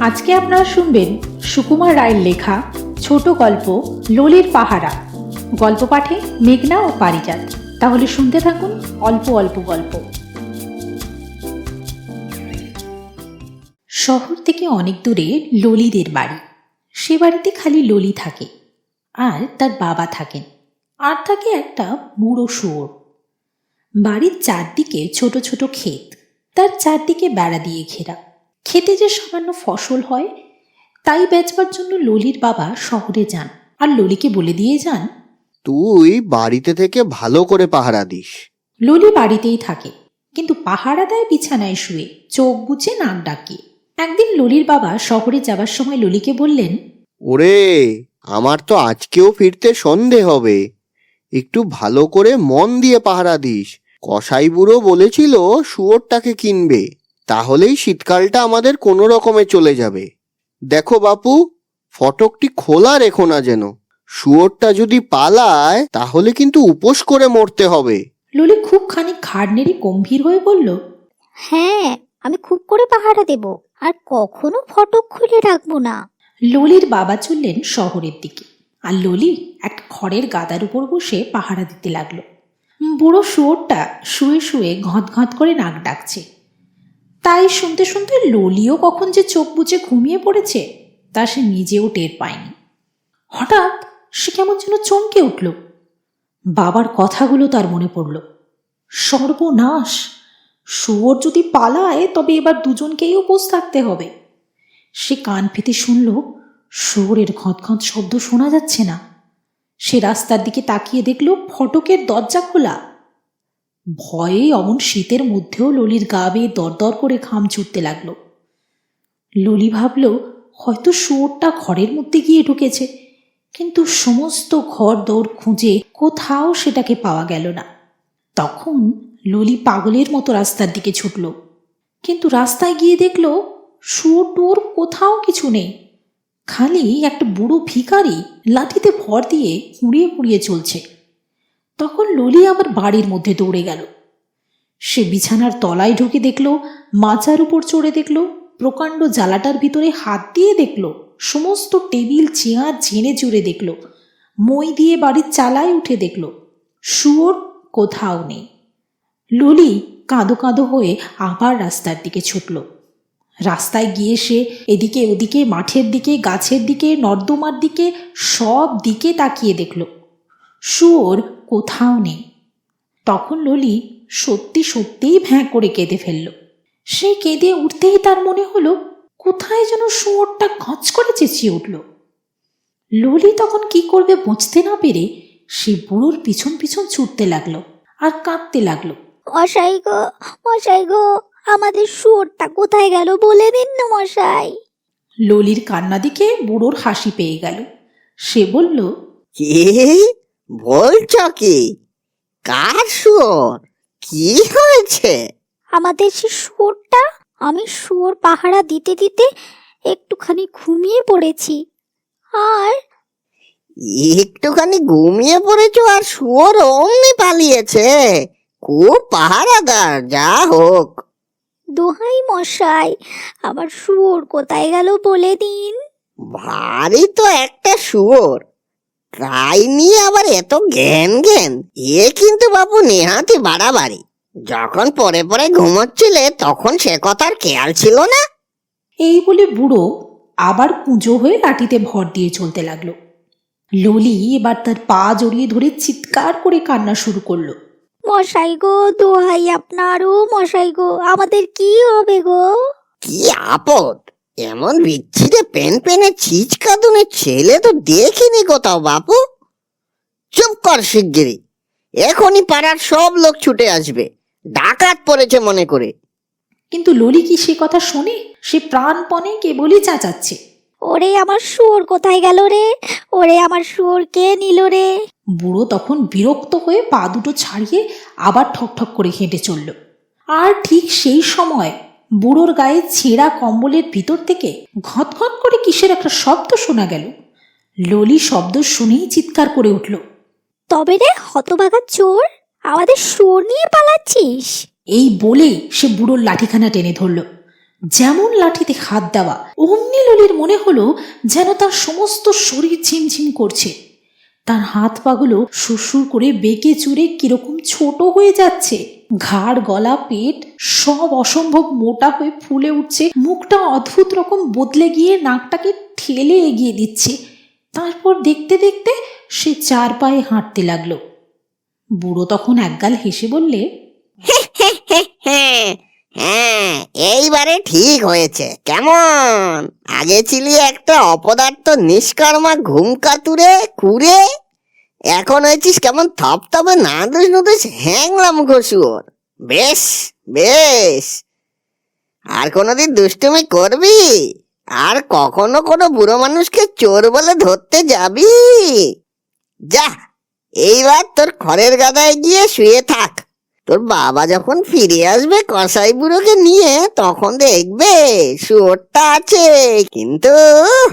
আজকে আপনারা শুনবেন সুকুমার রায়ের লেখা ছোট গল্প লোলের পাহারা। গল্প পাঠে মেঘনা ও পারিজাত। তাহলে শুনতে থাকুন অল্প অল্প গল্প। শহর থেকে অনেক দূরে ললিদের বাড়ি। সে বাড়িতে খালি ললি থাকে আর তার বাবা থাকেন। আর থাকে একটা বুড়ো শুয়োর। বাড়ির চারদিকে ছোট ছোট ক্ষেত। তার চারদিকে বেড়া দিয়ে ঘেরা। খেতে যে সামান্য ফসল হয় তাই বেচবার জন্য ললির বাবা শহরে যান। আর ললিকে বলে দিয়ে যান তুই বাড়িতে থেকে ভালো করে পাহারা দিস। ললি বাড়িতেই থাকে কিন্তু পাহারা দেয় বিছানায় শুয়ে চোখ বুঝে নাক ডাকিয়ে একদিন ললির বাবা শহরে যাবার সময় ললিকে বললেন ওরে আমার তো আজকেও ফিরতে সন্ধে হবে। একটু ভালো করে মন দিয়ে পাহারা দিস। কসাই বুড়ো বলেছিল শুয়োরটাকে কিনবে। তাহলেই শীতকালটা আমাদের কোনো রকমে চলে যাবে। দেখো বাপু ফটকটি খোলা রেখো না যেন। শুয়োরটা যদি পালায় তাহলে কিন্তু উপোস করে মরতে হবে। ললি খুব খানিক ঘাড় নেড়ে গম্ভীর হয়ে বলল হ্যাঁ আমি খুব করে পাহারা দেব আর কখনো ফটক খুলে রাখব না। ললির বাবা চললেন শহরের দিকে আর ললি একটা খড়ের গাদার উপর বসে পাহারা দিতে লাগল। বুড়ো শুয়োরটা শুয়ে শুয়ে ঘঁত ঘঁত করে নাক ডাকছে। তাই শুনতে শুনতে ললিও কখন যে চোখ বুজে ঘুমিয়ে পড়েছে, তা সে নিজেও টের পায়নি। হঠাৎ সে কেমন যেন চমকে উঠল। বাবার কথাগুলো তার মনে পড়ল। সর্বনাশ! শুয়োর যদি পালায়, তবে এবার দুজনকেই উপোস থাকতে হবে। সে কান পেতে শুনল, শুয়োরের ঘঁত শব্দ শোনা যাচ্ছে না। সে রাস্তার দিকে তাকিয়ে দেখল, ফটকের দরজা খোলা। ভয়ে অমন শীতের মধ্যেও ললির গা বেয়ে দরদর করে ঘাম ছুটতে লাগল। ললি ভাবল, হয়তো শুয়োরটা ঘরের মধ্যে গিয়ে ঢুকেছে, কিন্তু সমস্ত ঘর দৌড় খুঁজে কোথাও সেটাকে পাওয়া গেল না। তখন ললি পাগলের মতো রাস্তার দিকে ছুটল, কিন্তু রাস্তায় গিয়ে দেখল, শুয়োর টোর কোথাও কিছু নেই। খালি একটা বুড়ো ভিখারি লাঠিতে ভর দিয়ে হুঁড়িয়ে হুঁড়িয়ে চলছে। তখন ললি আবার বাড়ির মধ্যে দৌড়ে গেল। সে বিছানার তলায় ঢুকে দেখল, মাচার উপর চড়ে দেখল, প্রকাণ্ড জ্বালাটার ভিতরে হাত দিয়ে দেখল, সমস্ত টেবিল, চেয়ার ঝেড়ে চুড়ে দেখল, মই দিয়ে বাড়ির চালায় উঠে দেখল, শুয়োর কোথাও নেই। ললি কাঁদো কাঁদো হয়ে আবার রাস্তার দিকে ছুটল। রাস্তায় গিয়ে সে এদিকে ওদিকে, মাঠের দিকে, গাছের দিকে, নর্দমার দিকে, সব দিকে তাকিয়ে দেখল। শুয়োর কোথাও নেই। তখন ললি সত্যি সত্যিই ভ্যাঁ করে কেঁদে ফেলল। সে কেঁদে উঠতেই তার মনে হলো কোথায় যেন শুয়োরটা খচ করে চেঁচিয়ে উঠল। ললি তখন কি করবে বুঝতে না পেরে সে বুড়োর পিছন পিছন ছুটতে লাগল আর কাঁদতে লাগল। মশাই গো মশাই গো আমাদের শুয়োরটা কোথায় গেল বলে দিন না মশাই। ললির কান্না দিকে বুড়োর হাসি পেয়ে গেল। সে বলল কি? বলছ কি? কার শুয়োর? কি হয়েছে? আমাদের সে শুয়োরটা আমি শুয়োর পাহারা দিতে দিতে একটুখানি ঘুমিয়ে পড়েছি। আর একটুখানি ঘুমিয়ে পড়েছো আর শুয়োর অমনি পালিয়েছে। খুব পাহারাদার যা হোক। দোহাই মশাই আমার শুয়োর কোথায় গেল বলে দিন। ভারী তো একটা শুয়োর। তাই নিয়ে আবার এত জ্ঞান জ্ঞান এ কিন্তু বাবু নেহাতি বাড়াবাড়ি। যখন পরে পরে ঘুমোচ্ছিলে তখন সে কথার খেয়াল ছিল না? এই বলে বুড়ো আবার কুঁজো হয়ে লাঠিতে ভর দিয়ে চলতে লাগল। ললি এবার তার পা জড়িয়ে ধরে চিৎকার করে কান্না শুরু করল। মশাই গো দোহাই আপনারও মশাই গো আমাদের কি হবে গো? কি আপদ? এমন বিচ্ছিরে পেন পেনে ছিচ কাঁদুনে ছেলে তো দেখিনি কোথাও বাপু। চুপ কর শিগগিরি এখনই পাড়ার সব লোক ছুটে আসবে। ডাকাত পড়েছে মনে করে। কিন্তু ললি কি সে কথা শোনে? সে প্রাণপণে কেবলই চাচাচ্ছে। ওরে আমার শুয়োর কোথায় গেল রে? ওরে আমার শুয়োর কে নিল রে? বুড়ো তখন বিরক্ত হয়ে পা দুটো ছাড়িয়ে আবার ঠকঠক করে হেঁটে চলল। আর ঠিক সেই সময় বুড়োর গায়ে ছেঁড়া কম্বলের ভিতর থেকে ঘট করে কিসের একটা শব্দ শোনা গেল। ললি শব্দ শুনেই চিৎকার করে উঠল। তবে রে হতবাগা চোর আমাদের শুয়োর নিয়ে পালাচ্ছিস। এই বলে সে বুড়োর লাঠিখানা টেনে ধরল। যেমন লাঠিতে হাত দেওয়া অমনি ললির মনে হলো যেন তার সমস্ত শরীর ঝিমঝিম করছে। তার হাত পাগুলো সুরসুর করে বেঁকে চুরে কীরকম ছোট হয়ে যাচ্ছে। ঘাড়, গলা, পেট সব অসম্ভব মোটা হয়ে ফুলে উঠছে। মুখটা অদ্ভুত রকম বদলে গিয়ে নাকটাকে ঠেলে এগিয়ে দিচ্ছে। তারপর দেখতে দেখতে সে চার পায়ে হাঁটতে লাগল। বুড়ো তখন একগাল হেসে বললে হ্যাঁ এইবারে ঠিক হয়েছে, কেমন? আগে ছিলি একটা অপদার্থ নিষ্কর্মা ঘুম কাতুরে কুড়ে এখন হয়েছিস কেমন থপথপে নাদুস নুদুস হ্যাংলাম ঘষুর। বেশ বেশ। আর কোনোদিন দুষ্টুমি করবি? আর কখনো কোনো বুড়ো মানুষকে চোর বলে ধরতে যাবি? যা, এইবার তোর খড়ের গাদায় গিয়ে শুয়ে থাক। তোর বাবা যখন ফিরে আসবে কসাই বুড়োকে নিয়ে, তখন দেখবে শুয়োরটা আছে। কিন্তু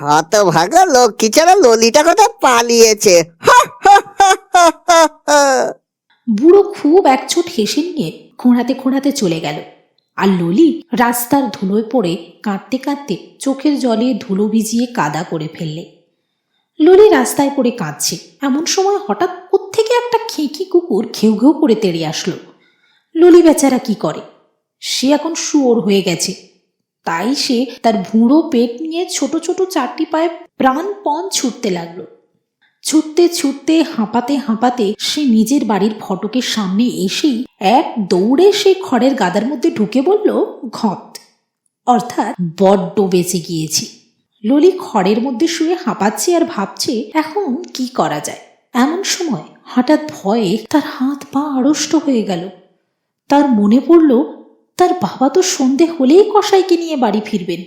হতভাগা লক্ষ্মী ছাড়া ললিটা কথা পালিয়েছে। বুড়ো খুব একচোট হেসে নিয়ে খোঁড়াতে খোঁড়াতে চলে গেল। আর ললি রাস্তার ধুলোয় পড়ে কাঁদতে কাঁদতে চোখের জলে ধুলো ভিজিয়ে কাদা করে ফেললে। ললি রাস্তায় পড়ে কাঁদছে। এমন সময় হঠাৎ কোত্থেকে একটা খেঁকি কুকুর ঘেউ ঘেউ করে তেড়ে আসলো। ললি বেচারা কি করে? সে এখন শুয়োর হয়ে গেছে। তাই সে তার ভুঁড়ো পেট নিয়ে ছোট ছোট চারটি পায়ে প্রাণপণ ছুটতে লাগল। ছুটতে ছুটতে, হাঁপাতে হাঁপাতে সে নিজের বাড়ির ফটকের সামনে এসেই এক দৌড়ে সে খড়ের গাদার মধ্যে ঢুকে বলল, ঘট। অর্থাৎ বড্ড বেঁচে গিয়েছি। ললি খড়ের মধ্যে শুয়ে হাঁপাচ্ছে আর ভাবছে, এখন কি করা যায়? এমন সময় হঠাৎ ভয়ে তার হাত পা আড়ষ্ট হয়ে গেল। তার মনে পড়ল, তার বাবা তো সন্ধে হলেই কসাইকে নিয়ে বাড়ি ফিরবেন।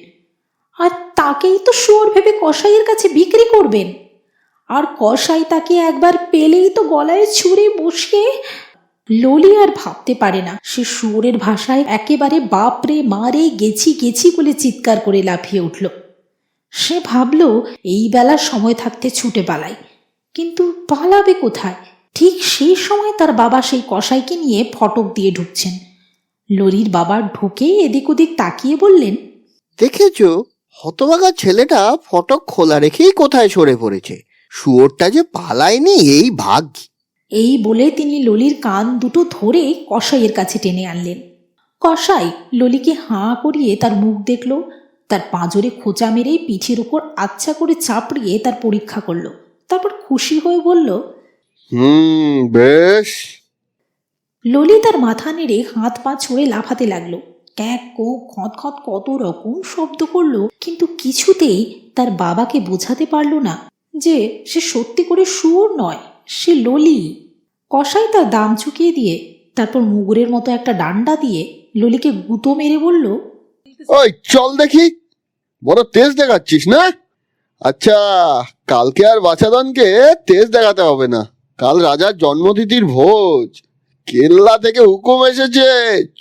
আর তাকেই তো শুয়োর ভেবে কসাইয়ের কাছে বিক্রি করবেন। আর কসাই তাকে একবার পেলেই তো গলায় ছুঁড়ে বসিয়ে ললি আর ভাবতে পারে না। সে শুয়োরের ভাষায় একেবারে বাপরে মারে গেছি গেছি বলে চিৎকার করে লাফিয়ে উঠল। সে ভাবল, এই বেলার সময় থাকতে ছুটে পালাই। কিন্তু পালাবে কোথায়? ঠিক সেই সময় তার বাবা সেই কসাইকে নিয়ে ফটক দিয়ে ঢুকছেন। লরির বাবা ঢুকেই এদিক ওদিক তাকিয়ে বললেন দেখেছ হতভাগা ছেলেটা ফটক খোলা রেখেই কোথায় সরে পড়েছে। শুয়োরটা যে পালায়নি এই ভাগ্য। এই বলে তিনি ললির কান দুটো ধরে কসাইয়ের কাছে টেনে আনলেন। কসাই ললিকে হাঁ করিয়ে তার মুখ দেখল তার পাঁজরে খোঁচা মেরে পিঠের উপর আচ্ছা করে চাপড়িয়ে তার পরীক্ষা করল। তারপর খুশি হয়ে বলল হুম বেশ। ললি তার মাথা নেড়ে হাত পা ছুঁড়ে লাফাতে লাগল। ক্যাক কো খত খত কত রকম শব্দ করল কিন্তু কিছুতেই তার বাবাকে বোঝাতে পারল না যে সে সত্যি করে সুর নয় সে ললি। কসাই তার দাম চুকিয়ে দিয়ে তারপর মুগুরের মতো একটা ডান্ডা দিয়ে ললিকে গুঁতো মেরে বলল ওই চল দেখি। বড় তেজ দেখাচ্ছিস না? আচ্ছা কালকে আর বাছাদনকে তেজ দেখাতে হবে না। কাল রাজার জন্মতিথির ভোজ। কেল্লা থেকে হুকুম এসেছে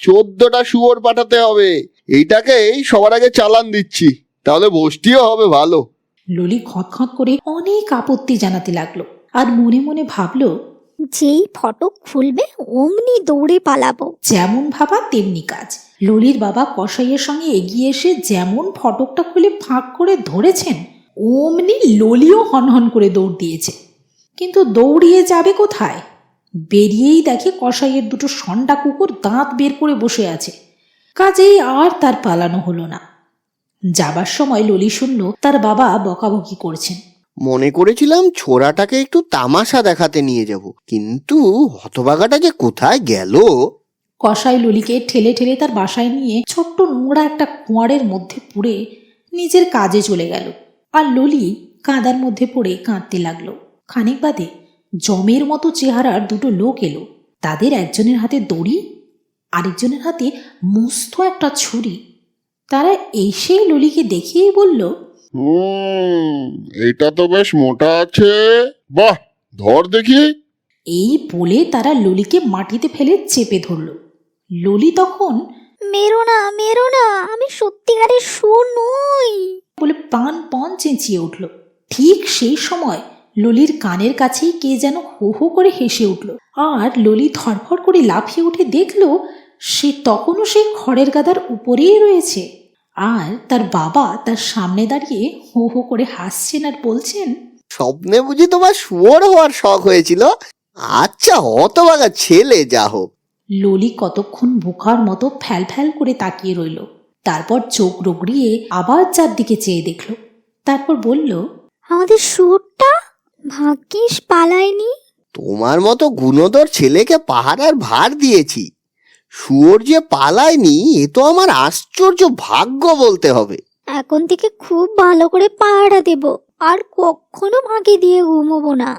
চোদ্দটা শুয়োর পাঠাতে হবে। এইটাকেই সবার আগে চালান দিচ্ছি তাহলে বসতিও হবে ভালো। ললি খঁত করে অনেক আপত্তি জানাতে লাগল আর মনে মনে ভাবলো যেই ফটক খুলবে অমনি দৌড়ে পালাবো। যেমন ভাবা তেমনি কাজ। ললির বাবা কসাইয়ের সঙ্গে এগিয়ে এসে যেমন ফটকটা খুলে ফাঁক করে ধরেছেন অমনি ললিও হনহন করে দৌড় দিয়েছে। কিন্তু দৌড়িয়ে যাবে কোথায়? বেরিয়েই দেখে কসাইয়ের দুটো সন্ডা কুকুর দাঁত বের করে বসে আছে। কাজেই আর তার পালানো হলো না। যাবার সময় ললি শুনল তার বাবা বকাবকি করছেন। মনে করেছিলাম ছোড়াটাকে একটু তামাশা দেখাতে নিয়ে যাব কিন্তু হতবাগাটা যে কোথায় গেল? কসাই ললিকে ঠেলে ঠেলে তার বাসায় নিয়ে ছোট্ট নোংরা একটা কুয়ারের মধ্যে পুড়ে নিজের কাজে চলে গেল। আর ললি কাদার মধ্যে পড়ে কাঁদতে লাগল। খানিক বাদে জমের মতো চেহারার দুটো লোক এলো। তাদের একজনের হাতে দড়ি আরেকজনের হাতে মস্ত একটা ছুরি। তারা এসে ললিকে দেখিয়েই বলল এটা তো বেশ মোটা আছে। বাহ ধর দেখি। এই বলে তারা ললিকে মাটিতে ফেলে চেপে ধরল। ললি তখন মেরো না মেরো না আমি সত্যিকারের সুর নই। বলে প্রাণ পণ চেঁচিয়ে উঠল। ঠিক সেই সময় ললির কানের কাছেই কে যেন হো হো করে হেসে উঠল। আর ললি ধরফর করে লাফিয়ে উঠে দেখল সে তখনও সেই খড়ের গাদার উপরেই রয়েছে। আর তার বাবা তার সামনে দাঁড়িয়ে হো হো করে হাসছেন আর বলছেন স্বপ্নে বুঝি তোমার শুয়োর হওয়ার শখ হয়েছিল? আচ্ছা হতবাগা ছেলে যা হোক। ললি কতক্ষণ বোকার মতো ফ্যাল ফ্যাল করে তাকিয়ে রইল। তারপর চোখ রগড়িয়ে আবার চারদিকে চেয়ে দেখল। তারপর বলল আমাদের শুয়োরটা ভাগ্যিস পালায়নি। তোমার মতো গুণধর ছেলেকে পাহারার ভার দিয়েছি। শুয়োর যে পালায়নি এ তো আমার আশ্চর্য ভাগ্য বলতে হবে। এখন থেকে খুব ভালো করে পাহারা দেব আর কখনো ফাঁকি দিয়ে ঘুমোবো না।